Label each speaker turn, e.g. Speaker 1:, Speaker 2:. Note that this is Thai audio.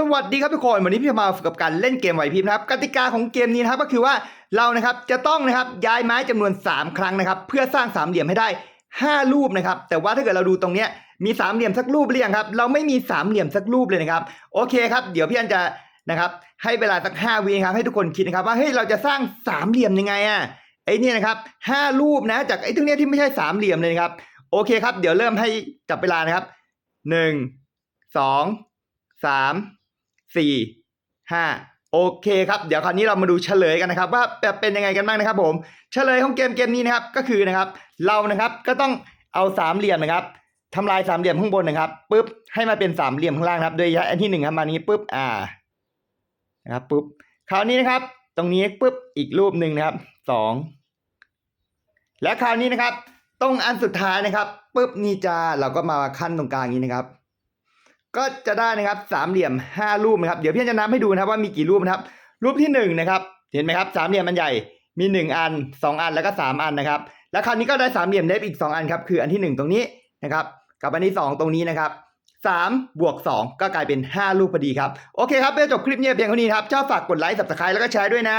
Speaker 1: สวัสดีครับทุกคนวันนี้พี่จะมาฝึกกับการเล่นเกมไหวพริบนะครับกติกาของเกมนี้นะครับก็คือว่าเรานะครับจะต้องนะครับย้ายไม้จำนวน 3 ครั้งนะครับ เพื่อสร้างสามเหลี่ยมให้ได้ 5 รูปนะครับ แต่ว่าถ้าเกิดเราดูตรงเนี้ยมีสามเหลี่ยมสักรูปหรือยังครับ เราไม่มีสามเหลี่ยมสักรูปเลยนะครับโอเคครับ เดี๋ยวพี่อันจะนะครับให้เวลาสัก 5วินครับให้ทุกคนคิดนะครับว่าเฮ้ยเราจะสร้างสามเหลี่ยมยังไงอะไอ้เนี่ยนะครับห้ารูปนะจากไอ้ตรงเนี้ยที่ไม่ใช่สามเหลี่ยมเลยครับโอเคครับ เดี๋ยวเริ่มให้จับเวลานะครับหนึ่งสองสาม สี่ห้าโอเคครับ เดี๋ยวคราวนี้เรามาดูเฉลยกันนะครับ ว่าแบบเป็นยังไงกันบ้างนะครับ ผม เฉลยของเกมเกมนี้นะครับก็คือนะครับ เรานะครับก็ต้องเอาสามเหลี่ยมนะครับทำลายสามเหลี่ยมข้างบนนะครับปุ๊บให้มาเป็นสามเหลี่ยมข้างล่างครับ โดยย้อันที่หนึ่งครับมานี้ปุ๊บอ่านะครับปุ๊บคราวนี้นะครับ ตรงนี้ปุ๊บอีกรูปหนึ่งนะครับสองและคราวนี้นะครับ ตรงอันสุดท้ายนะครับปุ๊บนี่จะเราก็มาขั้นตรงกลางนี้นะครับ ก็จะได้นะครับสามเหลี่ยมห้ารูปนะครับเดี๋ยวพี่จะนับให้ดูนะครับว่ามีกี่รูปนะครับ รูปที่หนึ่งนะครับ เห็นไหมครับสามเหลี่ยมมันใหญ่มีหนึ่งอันสองอันแล้วก็สามอันนะครับ แล้วคราวนี้ก็ได้สามเหลี่ยมเล็กอีกสองอันครับคืออันที่หนึ่งตรงนี้นะครับ กับอันที่สองตรงนี้นะครับสามบวกสองก็กลายเป็นห้ารูปพอดีครับ โอเคครับเพื่อจบคลิปเนี้เพียงเท่านี้ครับชอบฝากกดไลค์ subscribe แล้วก็แชร์ด้วยนะ